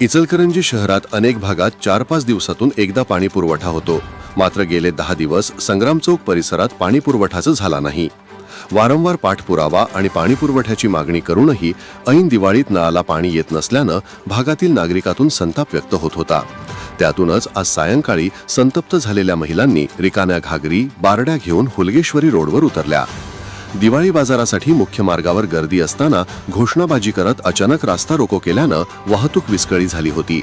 इचलकरंजी शहरात अनेक भागात चार पाच दिवसातून एकदा पाणी पुरवठा होतो. मात्र गेले दहा दिवस संग्राम चौक परिसरात पाणी पुरवठाच झाला नाही. वारंवार पाठपुरावा आणि पाणी पुरवठ्याची मागणी करूनही ऐन दिवाळीत नळाला पाणी येत नसल्यानं भागातील नागरिकातून संताप व्यक्त होत होता. त्यातूनच आज सायंकाळी संतप्त झालेल्या महिलांनी रिकाम्या घागरी बारड्या घेऊन हुलगेश्वरी रोडवर उतरल्या. दिवाळी बाजारासाठी मुख्य मार्गावर गर्दी असताना घोषणाबाजी करत अचानक रास्ता रोको केल्यानं वाहतूक विस्कळी झाली होती.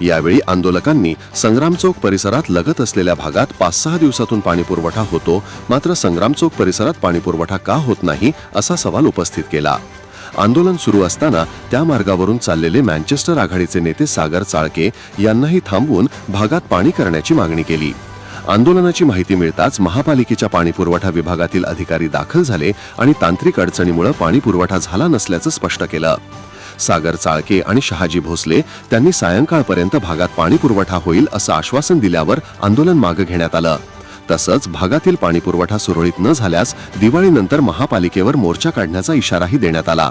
यावेळी आंदोलकांनी संग्राम चौक परिसरात लगत असलेल्या भागात पाच सहा दिवसातून पाणीपुरवठा होतो मात्र संग्राम चौक परिसरात पाणीपुरवठा का होत नाही असा सवाल उपस्थित केला. आंदोलन सुरू असताना त्या मार्गावरून चाललेले मँचेस्टर आघाडीचे नेते सागर चाळके यांनाही थांबवून भागात पाणी करण्याची मागणी केली. आंदोलनाची माहिती मिळताच महापालिकेच्या पाणीपुरवठा विभागातील अधिकारी दाखल झाले आणि तांत्रिक अडचणीमुळे पाणी पुरवठा झाला नसल्याचं स्पष्ट केलं. सागर चाळके आणि शहाजी भोसले त्यांनी सायंकाळपर्यंत भागात पाणी पुरवठा होईल असं आश्वासन दिल्यावर आंदोलन मागे घेण्यात आलं. तसंच भागातील पाणी पुरवठा सुरळीत न झाल्यास दिवाळीनंतर महापालिकेवर मोर्चा काढण्याचा इशाराही देण्यात आला.